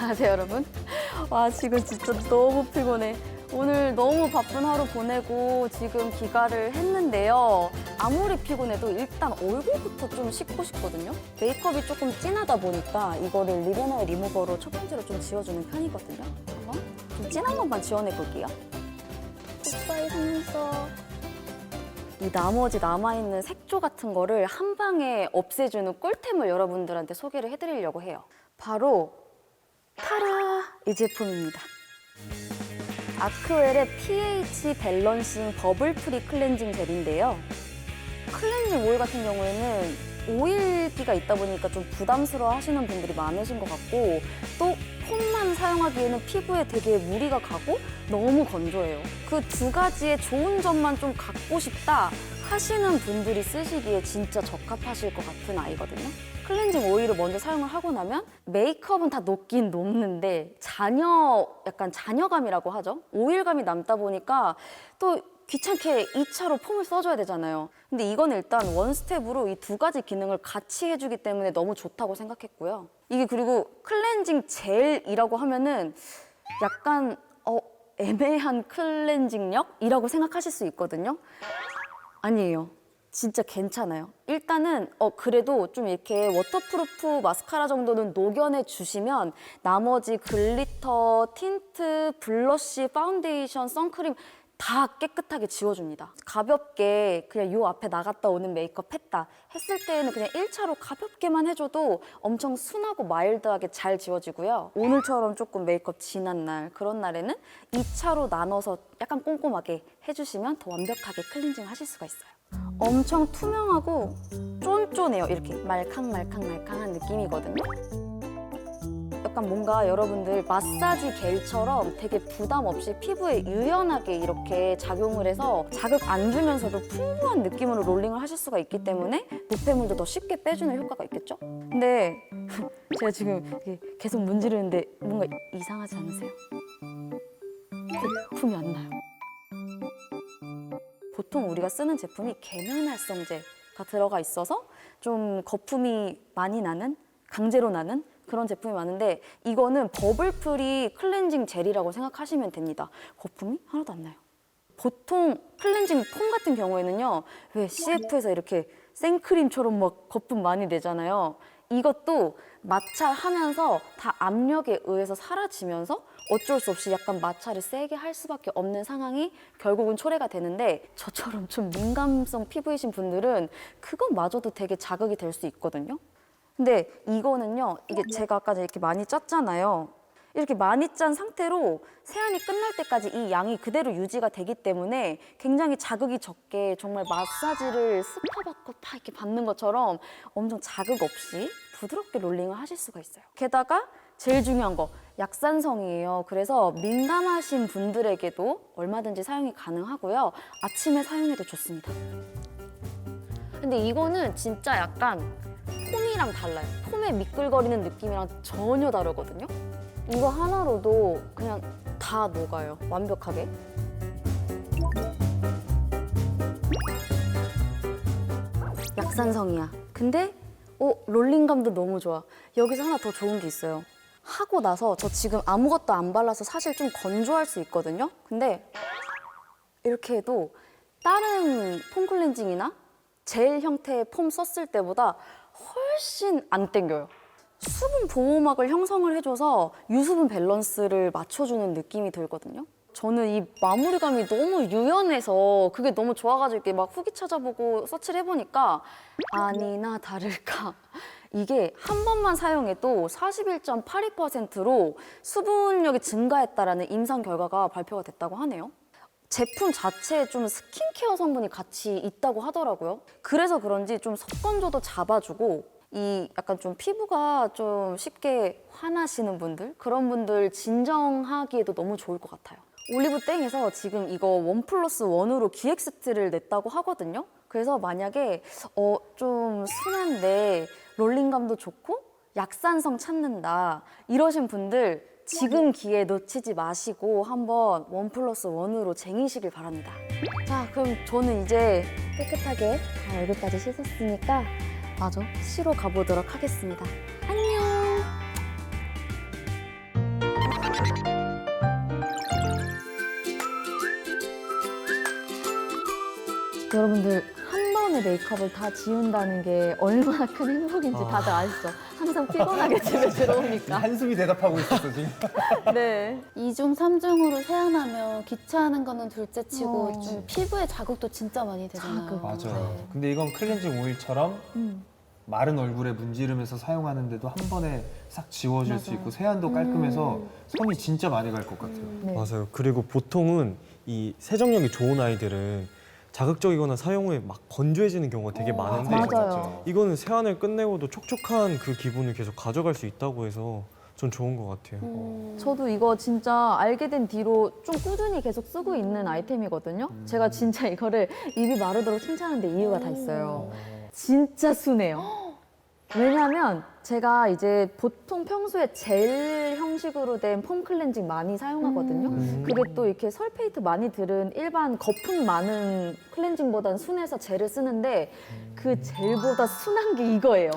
안녕하세요 여러분. 와 지금 진짜 너무 피곤해. 오늘 너무 바쁜 하루 보내고 지금 귀가를 했는데요. 아무리 피곤해도 일단 얼굴부터 좀 씻고 싶거든요. 메이크업이 조금 진하다 보니까 이거를 리베나의 리무버로 첫 번째로 좀 지워주는 편이거든요. 한번 좀 진한 것만 지워내 볼게요. 오빠의 속눈썹. 이 나머지 남아있는 색조 같은 거를 한 방에 없애주는 꿀템을 여러분들한테 소개를 해드리려고 해요. 바로 타라 이 제품입니다. 아크웰의 pH 밸런싱 버블 프리 클렌징 젤인데요. 클렌징 오일 같은 경우에는 오일기가 있다 보니까 좀 부담스러워 하시는 분들이 많으신 것 같고 또 폼만 사용하기에는 피부에 되게 무리가 가고 너무 건조해요. 그 두 가지의 좋은 점만 좀 갖고 싶다 하시는 분들이 쓰시기에 진짜 적합하실 것 같은 아이거든요. 클렌징 먼저 사용을 하고 나면 메이크업은 다 녹긴 녹는데 잔여 약간 잔여감이라고 하죠. 오일감이 남다 보니까 또 귀찮게 2차로 폼을 써줘야 되잖아요. 근데 이건 일단 원 스텝으로 이 두 가지 기능을 같이 해주기 때문에 너무 좋다고 생각했고요. 이게 그리고 클렌징 젤이라고 하면은 약간 어, 애매한 클렌징력이라고 생각하실 수 있거든요. 아니에요. 진짜 괜찮아요. 일단은 어 그래도 좀 이렇게 워터프루프 마스카라 정도는 녹여내 주시면 나머지 글리터, 틴트, 블러쉬, 파운데이션, 선크림 다 깨끗하게 지워줍니다. 가볍게 그냥 요 앞에 나갔다 오는 메이크업 했다 했을 때에는 그냥 1차로 가볍게만 해줘도 엄청 순하고 마일드하게 잘 지워지고요. 오늘처럼 조금 메이크업 진한 날 그런 날에는 2차로 나눠서 약간 꼼꼼하게 해주시면 더 완벽하게 클렌징 하실 수가 있어요. 엄청 투명하고 쫀쫀해요. 이렇게 말캉말캉말캉한 느낌이거든요. 약간 뭔가 여러분들 마사지 겔처럼 되게 부담 없이 피부에 유연하게 이렇게 작용을 해서 자극 안 주면서도 풍부한 느낌으로 롤링을 하실 수가 있기 때문에 노폐물도 더 쉽게 빼주는 효과가 있겠죠? 근데 제가 지금 계속 문지르는데 뭔가 이상하지 않으세요? 거품이 안 나요. 보통 우리가 쓰는 제품이 계면활성제가 들어가 있어서 좀 거품이 많이 나는 강제로 나는 그런 제품이 많은데 이거는 버블프리 클렌징 젤이라고 생각하시면 됩니다. 거품이 하나도 안 나요. 보통 클렌징 폼 같은 경우에는요, 왜 CF에서 이렇게 생크림처럼 막 거품 많이 내잖아요. 이것도 마찰하면서 다 압력에 의해서 사라지면서 어쩔 수 없이 약간 마찰을 세게 할 수밖에 없는 상황이 결국은 초래가 되는데 저처럼 좀 민감성 피부이신 분들은 그것마저도 되게 자극이 될 수 있거든요. 근데 이거는요, 이게 제가 아까 이렇게 많이 짰잖아요. 이렇게 많이 짠 상태로 세안이 끝날 때까지 이 양이 그대로 유지가 되기 때문에 굉장히 자극이 적게 정말 마사지를 스파받고 파 이렇게 받는 것처럼 엄청 자극 없이 부드럽게 롤링을 하실 수가 있어요. 게다가 제일 중요한 거 약산성이에요. 그래서 민감하신 분들에게도 얼마든지 사용이 가능하고요. 아침에 사용해도 좋습니다. 근데 이거는 진짜 약간 폼이랑 달라요. 폼의 미끌거리는 느낌이랑 전혀 다르거든요. 이거 하나로도 그냥 다 녹아요. 완벽하게. 약산성이야. 근데 어, 롤링감도 너무 좋아. 여기서 하나 더 좋은 게 있어요. 하고 나서 저 지금 아무것도 안 발라서 사실 좀 건조할 수 있거든요. 근데 이렇게 해도 다른 폼 클렌징이나 젤 형태의 폼 썼을 때보다 훨씬 안 땡겨요. 수분 보호막을 형성을 해줘서 유수분 밸런스를 맞춰주는 느낌이 들거든요. 저는 이 마무리감이 너무 유연해서 그게 너무 좋아가지고 이렇게 막 후기 찾아보고 서치를 해보니까 아니나 다를까. 이게 한 번만 사용해도 41.82%로 수분력이 증가했다라는 임상 결과가 발표가 됐다고 하네요. 제품 자체에 좀 스킨케어 성분이 같이 있다고 하더라고요. 그래서 그런지 좀 속건조도 잡아주고 이 약간 좀 피부가 좀 쉽게 화나시는 분들 그런 분들 진정하기에도 너무 좋을 것 같아요. 올리브 땡에서 지금 이거 원 플러스 원으로 기획 세트를 냈다고 하거든요. 그래서 만약에 어 좀 순한데 롤링감도 좋고 약산성 찾는다 이러신 분들 지금 기회 놓치지 마시고 한번 원 플러스 원으로 쟁이시길 바랍니다. 자, 그럼 저는 이제 깨끗하게 다 얼굴까지 씻었으니까 마저 쉬러 가보도록 하겠습니다. 안녕! 여러분들 한 번에 메이크업을 다 지운다는 게 얼마나 큰 행복인지 다들 아시죠? 항상 피곤하게 집에 들어오니까. 한숨이 대답하고 있었어 지금. 네. 2중, 3중으로 세안하면 귀찮은 거는 둘째 치고 어. 좀 피부에 자극도 진짜 많이 되잖아요. 자극. 맞아요. 네. 근데 이건 클렌징 오일처럼 음. 마른 얼굴에 문지르면서 사용하는데도 한 번에 싹 지워질 수 맞아요. 있고 세안도 깔끔해서 음. 손이 진짜 많이 갈 것 같아요. 네. 맞아요. 그리고 보통은 이 세정력이 좋은 아이들은 자극적이거나 사용 후에 막 건조해지는 경우가 되게 어, 많은데 맞아요. 이거는 세안을 끝내고도 촉촉한 그 기분을 계속 가져갈 수 있다고 해서 전 좋은 것 같아요. 음. 저도 이거 진짜 알게 된 뒤로 좀 꾸준히 계속 쓰고 있는 아이템이거든요. 제가 진짜 이거를 입이 마르도록 칭찬하는데 이유가 다 있어요. 진짜 순해요. 왜냐하면 제가 이제 보통 평소에 젤 형식으로 된 폼 클렌징 많이 사용하거든요. 음. 그게 또 이렇게 설페이트 많이 들은 일반 거품 많은 클렌징보다는 순해서 젤을 쓰는데 그 젤보다 순한 게 이거예요.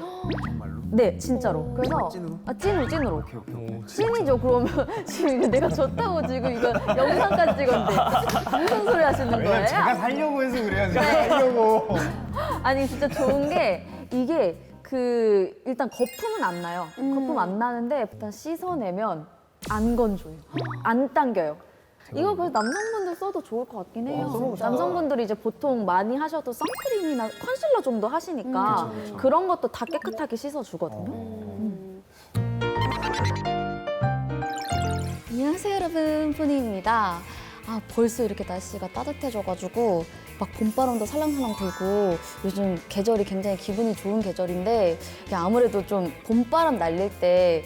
정말로? 네, 진짜로. 그래서 찐으로? 아 찐으로 찐으로. 오케이 오케이. 찐이죠. 그러면 지금 이거 내가 졌다고 지금 이거 영상까지 찍었는데 무슨 소리 하시는 거예요? 제가 살려고 해서 그래요. 제가 살려고. 아니 진짜 좋은 게 이게 그 일단 거품은 안 나요. 음. 거품 안 나는데 일단 씻어내면 안 건조해요. 안 당겨요. 이거 그래서 남성분들 써도 좋을 것 같긴 해요. 어. 남성분들이 이제 보통 많이 하셔도 선크림이나 컨실러 정도 하시니까 음, 그쵸, 그쵸. 그런 것도 다 깨끗하게 씻어주거든요. 음. 안녕하세요 여러분 포니입니다 아 벌써 이렇게 날씨가 따뜻해져가지고 막 봄바람도 살랑살랑 불고 요즘 계절이 굉장히 기분이 좋은 계절인데 이게 아무래도 좀 봄바람 날릴 때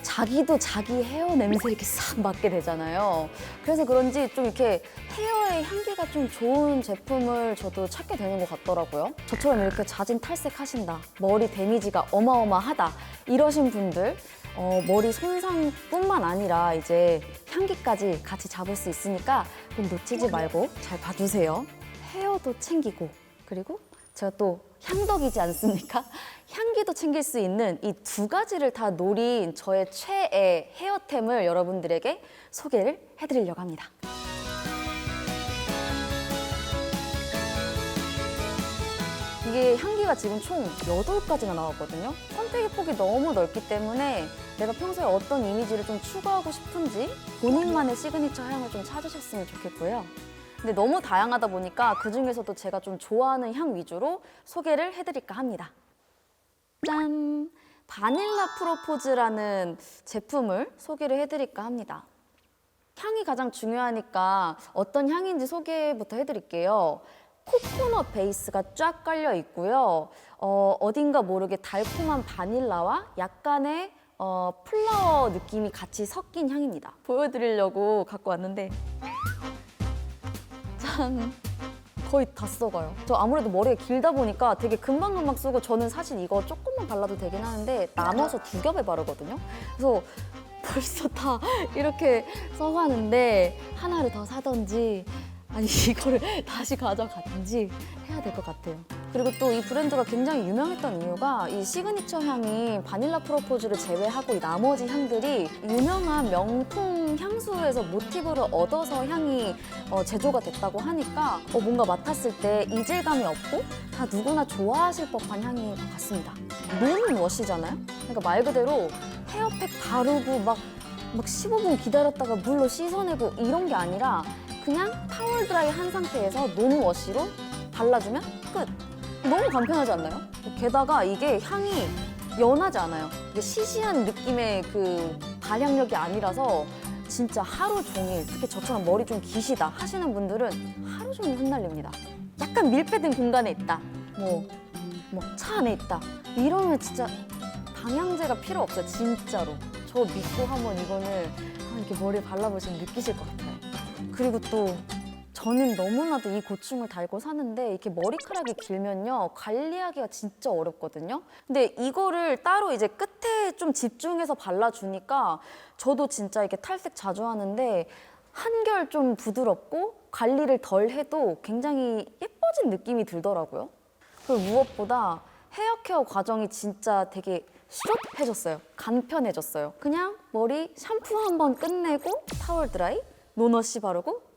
자기도 자기 헤어 냄새 이렇게 싹 맡게 되잖아요. 그래서 그런지 좀 이렇게 헤어의 향기가 좀 좋은 제품을 저도 찾게 되는 것 같더라고요. 저처럼 이렇게 잦은 탈색하신다, 머리 데미지가 어마어마하다 이러신 분들 어, 머리 손상뿐만 아니라 이제 향기까지 같이 잡을 수 있으니까 꼭 놓치지 말고 잘 봐주세요. 헤어도 챙기고 그리고 제가 또 향덕이지 않습니까? 향기도 챙길 수 있는 이 두 가지를 다 노린 저의 최애 헤어템을 여러분들에게 소개를 해드리려고 합니다. 이게 향기가 지금 총 8가지가 나왔거든요. 선택의 폭이 너무 넓기 때문에 내가 평소에 어떤 이미지를 좀 추구하고 싶은지 본인만의 시그니처 향을 좀 찾으셨으면 좋겠고요. 근데 너무 다양하다 보니까 그 중에서도 제가 좀 좋아하는 향 위주로 소개를 해드릴까 합니다. 짠! 바닐라 프로포즈라는 제품을 소개를 해드릴까 합니다. 향이 가장 중요하니까 어떤 향인지 소개부터 해드릴게요. 코코넛 베이스가 쫙 깔려 있고요. 어, 어딘가 모르게 달콤한 바닐라와 약간의 어, 플라워 느낌이 같이 섞인 향입니다. 보여드리려고 갖고 왔는데 짠! 거의 다 써가요. 저 아무래도 머리가 길다 보니까 되게 금방금방 쓰고 저는 사실 이거 조금만 발라도 되긴 하는데 나눠서 두 겹에 바르거든요. 그래서 벌써 다 이렇게 써가는데 하나를 더 사던지 아니 이거를 다시 가져가든지 해야 될 것 같아요. 그리고 또 이 브랜드가 굉장히 유명했던 이유가 이 시그니처 향이 바닐라 프로포즈를 제외하고 이 나머지 향들이 유명한 명품 향수에서 모티브를 얻어서 향이 어, 제조가 됐다고 하니까 어, 뭔가 맡았을 때 이질감이 없고 다 누구나 좋아하실 법한 향인 것 같습니다. 문 워시잖아요? 그러니까 말 그대로 헤어팩 바르고 막, 막 15분 기다렸다가 물로 씻어내고 이런 게 아니라 그냥 타월 드라이 한 상태에서 놈 워시로 발라주면 끝. 너무 간편하지 않나요? 게다가 이게 향이 연하지 않아요. 시시한 느낌의 그 발향력이 아니라서 진짜 하루 종일 특히 저처럼 머리 좀 기시다 하시는 분들은 하루 종일 흩날립니다. 약간 밀폐된 공간에 있다. 뭐, 뭐 차 안에 있다. 이러면 진짜 방향제가 필요 없어요. 진짜로. 저 믿고 한번 이거는 이렇게 머리에 발라보시면 느끼실 것 같아요. 그리고 또 저는 너무나도 이 고충을 달고 사는데 이렇게 머리카락이 길면요 관리하기가 진짜 어렵거든요. 근데 이거를 따로 이제 끝에 좀 집중해서 발라주니까 저도 진짜 이렇게 탈색 자주 하는데 한결 좀 부드럽고 관리를 덜 해도 굉장히 예뻐진 느낌이 들더라고요. 그리고 무엇보다 헤어 케어 과정이 진짜 되게 수렵해졌어요. 간편해졌어요. 그냥 머리 샴푸 한 번 끝내고 타월 드라이, 노너시 바르고 끝.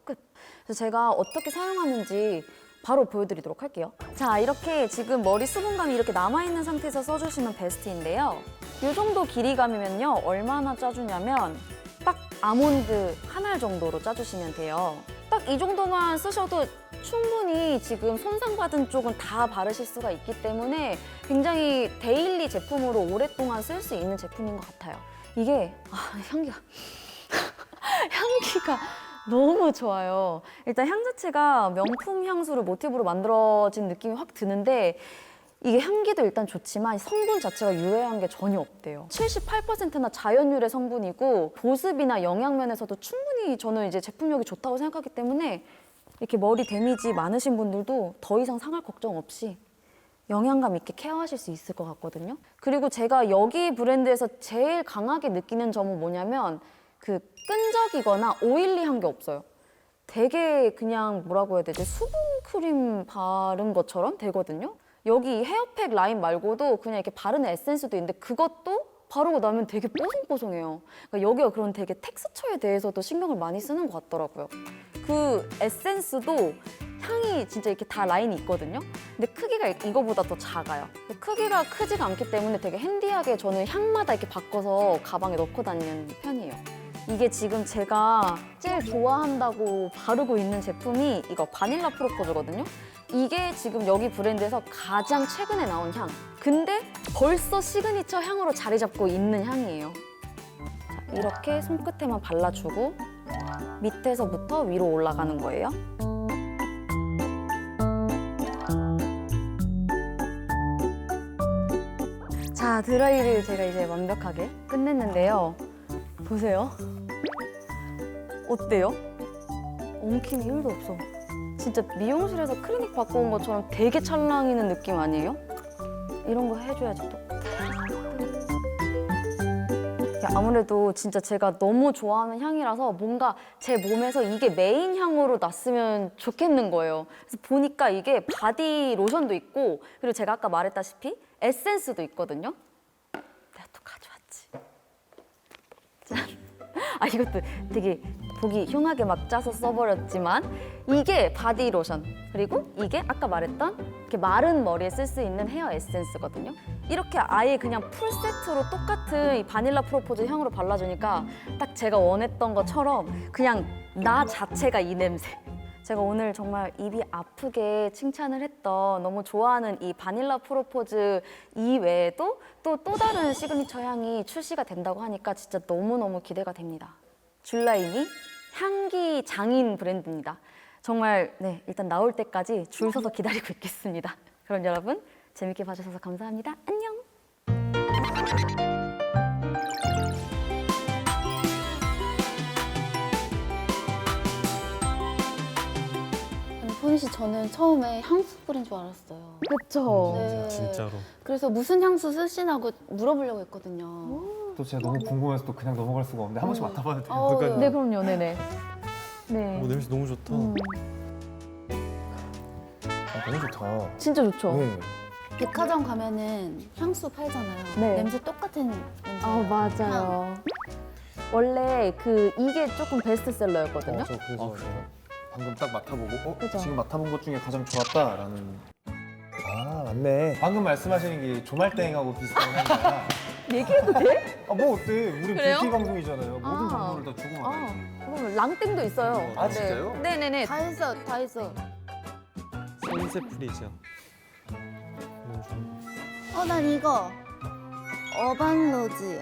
그래서 제가 어떻게 사용하는지 바로 보여드리도록 할게요. 자, 이렇게 지금 머리 수분감이 이렇게 남아있는 상태에서 써주시면 베스트인데요. 이 정도 길이감이면요. 얼마나 짜주냐면 딱 아몬드 한 알 정도로 짜주시면 돼요. 딱 이 정도만 쓰셔도 충분히 지금 손상받은 쪽은 다 바르실 수가 있기 때문에 굉장히 데일리 제품으로 오랫동안 쓸 수 있는 제품인 것 같아요. 이게 아, 향기가 향기가 너무 좋아요. 일단 향 자체가 명품 향수를 모티브로 만들어진 느낌이 확 드는데 이게 향기도 일단 좋지만 성분 자체가 유해한 게 전혀 없대요. 78%나 자연 유래 성분이고 보습이나 영양 면에서도 충분히 저는 이제 제품력이 좋다고 생각하기 때문에 이렇게 머리 데미지 많으신 분들도 더 이상 상할 걱정 없이 영양감 있게 케어하실 수 있을 것 같거든요. 그리고 제가 여기 브랜드에서 제일 강하게 느끼는 점은 뭐냐면 그 끈적이거나 오일리한 게 없어요. 되게 그냥 뭐라고 해야 되지? 수분 크림 바른 것처럼 되거든요. 여기 헤어팩 라인 말고도 그냥 이렇게 바르는 에센스도 있는데 그것도 바르고 나면 되게 뽀송뽀송해요. 그러니까 여기가 그런 되게 텍스처에 대해서도 신경을 많이 쓰는 것 같더라고요. 그 에센스도 향이 진짜 이렇게 다 라인이 있거든요. 근데 크기가 이거보다 더 작아요. 크기가 크지가 않기 때문에 되게 핸디하게 저는 향마다 이렇게 바꿔서 가방에 넣고 다니는 편이에요. 이게 지금 제가 제일 좋아한다고 바르고 있는 제품이 이거 바닐라 프로포즈거든요. 이게 지금 여기 브랜드에서 가장 최근에 나온 향. 근데 벌써 시그니처 향으로 자리 잡고 있는 향이에요. 자, 이렇게 손끝에만 발라주고 밑에서부터 위로 올라가는 거예요. 자, 드라이를 제가 이제 완벽하게 끝냈는데요. 보세요. 어때요? 엉킴이 1도 없어. 진짜 미용실에서 클리닉 받고 온 것처럼 되게 찰랑이는 느낌 아니에요? 이런 거 해줘야지 또. 야, 아무래도 진짜 제가 너무 좋아하는 향이라서 뭔가 제 몸에서 이게 메인 향으로 났으면 좋겠는 거예요. 그래서 보니까 이게 바디 로션도 있고 그리고 제가 아까 말했다시피 에센스도 있거든요. 내가 또 가져왔지. 짠. 아 이것도 되게 보기 흉하게 막 짜서 써버렸지만 이게 바디 로션 그리고 이게 아까 말했던 이렇게 마른 머리에 쓸 수 있는 헤어 에센스거든요. 이렇게 아예 그냥 풀 세트로 똑같은 이 바닐라 프로포즈 향으로 발라주니까 딱 제가 원했던 것처럼 그냥 나 자체가 이 냄새. 제가 오늘 정말 입이 아프게 칭찬을 했던 너무 좋아하는 이 바닐라 프로포즈 이외에도 또 또 다른 시그니처 향이 출시가 된다고 하니까 진짜 너무너무 기대가 됩니다. 줄라임이 향기 장인 브랜드입니다. 정말 네 일단 나올 때까지 줄 서서 기다리고 있겠습니다. 그럼 여러분 재밌게 봐주셔서 감사합니다. 안녕. 씨 저는 처음에 향수 뿌린 줄 알았어요. 그렇죠. 네. 진짜로. 그래서 무슨 향수 쓰시나고 물어보려고 했거든요. 또 제가 너무 궁금해서 또 그냥 넘어갈 수가 없는데 한 번씩 맡아봐도 돼요? 어, 그러니까요. 네 그럼요. 네네. 네. 오, 냄새 너무 좋다. 음, 아, 너무 좋다. 진짜 좋죠. 네. 백화점 가면은 향수 팔잖아요. 네. 냄새 똑같은 냄새. 아 맞아요. 원래 그 이게 조금 베스트셀러였거든요. 어, 저 그래서 아, 그래요? 방금 딱 맡아보고 어? 그죠? 지금 맡아본 것 중에 가장 좋았다라는 아 맞네 방금 말씀하시는 게 조말땡하고 비슷한 향이야 얘기해도 돼? 아 뭐 어때 우리 그래요? 뷰티 방송이잖아요 모든 아. 정보를 다 주고 아, 말아야지 그러면 랑땡도 있어요. 아, 네. 진짜요? 네네네. 다 했어, 다 했어. 센세 프리지아. 너무 좋아. 어, 난 이거. 어반 로즈.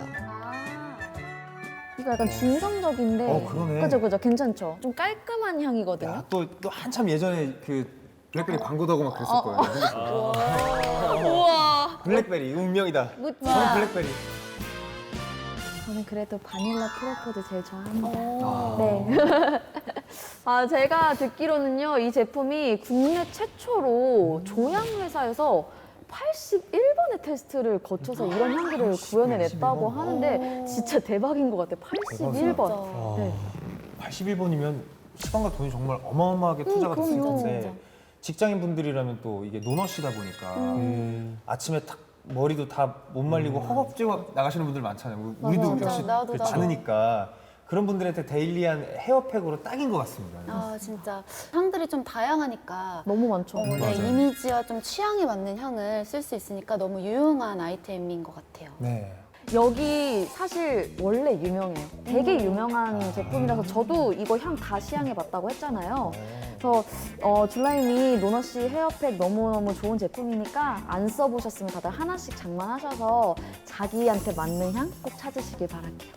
이거 약간 중성적인데. 어, 그러네. 그죠 그죠 괜찮죠. 좀 깔끔한 향이거든요. 야, 또, 또 한참 예전에 그 블랙베리 광고도 하고 막 그랬을 거예요 생각해보니까. 우와. 블랙베리 운명이다 묻지 저는 블랙베리 저는 그래도 바닐라 프로포즈 제일 좋아합니다. 오. 네. 아, 제가 듣기로는요, 이 제품이 국내 최초로 조향 회사에서 81번의 테스트를 거쳐서 이런 향기를 구현해냈다고 81번? 하는데 진짜 대박인 것 같아요. 81번. 와. 네. 81번이면 시간과 돈이 정말 어마어마하게 투자가 됐을 그럼요. 텐데 진짜. 직장인 분들이라면 또 이게 노너시다 보니까 음. 아침에 탁 머리도 다 못 말리고 허겁지겁 나가시는 분들 많잖아요. 우리- 우리도 맞아. 역시 나도, 나도. 많으니까 그런 분들한테 데일리한 헤어팩으로 딱인 것 같습니다. 아 진짜 향들이 좀 다양하니까 너무 많죠. 어, 내 맞아요. 이미지와 좀 취향에 맞는 향을 쓸 수 있으니까 너무 유용한 아이템인 것 같아요. 네. 여기 사실 원래 유명해요. 되게 유명한 제품이라서 저도 이거 향 다 시향해봤다고 했잖아요. 그래서 어, 줄라임이 노너씨 헤어팩 너무너무 좋은 제품이니까 안 써보셨으면 다들 하나씩 장만하셔서 자기한테 맞는 향 꼭 찾으시길 바랄게요.